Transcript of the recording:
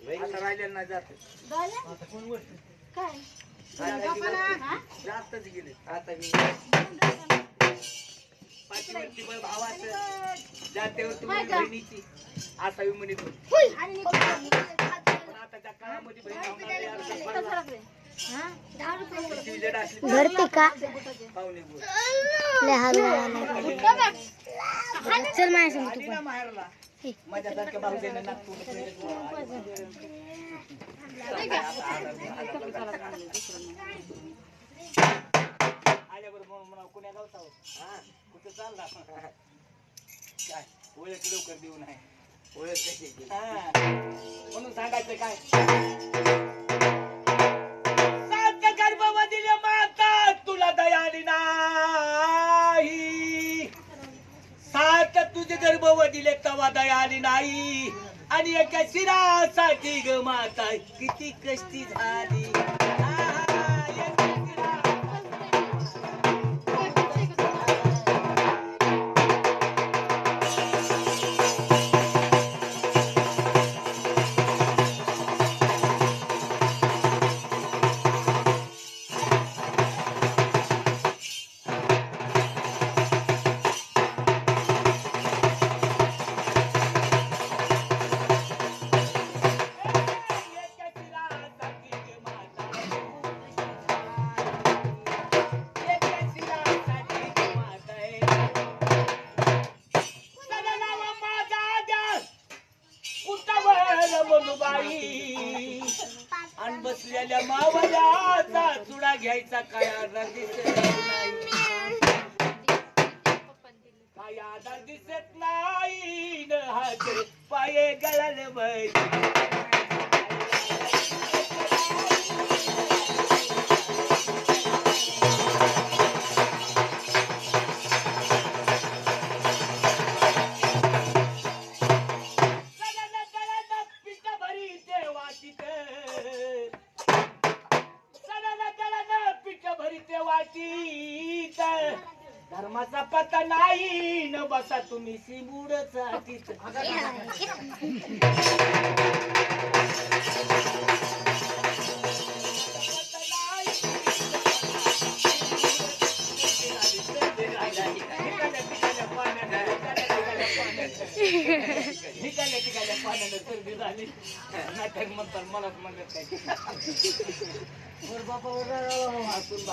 आता राहिलेलं नाही जात. झालं? काय? जास्तच गेले. आता मी पाठीवरती बळ भावाचं जातेवर तुम्ही बहिणीची. असावी म्हणत होती. आणि पण आताच्या काळामध्ये बहीण भावना यार जपायला किती विजय असली तरी भरते का? पाहुणे. लय चल आली ना माहेरला. माझ्यासारख्या भाऊजाईनं नागपूर आल्याबरोबर म्हणा कुण्या गावचा कुठं चालला? काय? ओळख लवकर देऊ नाही ओळख कशी हा. म्हणून सांगायचं काय? सात तुझे गर्भवतीले तवा दयाली नाही आणि एका शिरासाठी ग माता किती कष्टी झाली. आणि बसलेल्या मावल्याचा चुडा घ्यायचा काय आधार दिसत नाही. काय आधार दिसत नाही पाये गळाले बैठ वाटीत. धर्माचा पत्ता नाही न बसा तुम्ही शिबूड चाटीत ठिकाणी ठिकाणी पाण्यानं सर्दी झाली नाटक म्हणतात मलाच म्हणत काय वर बापा वर हसून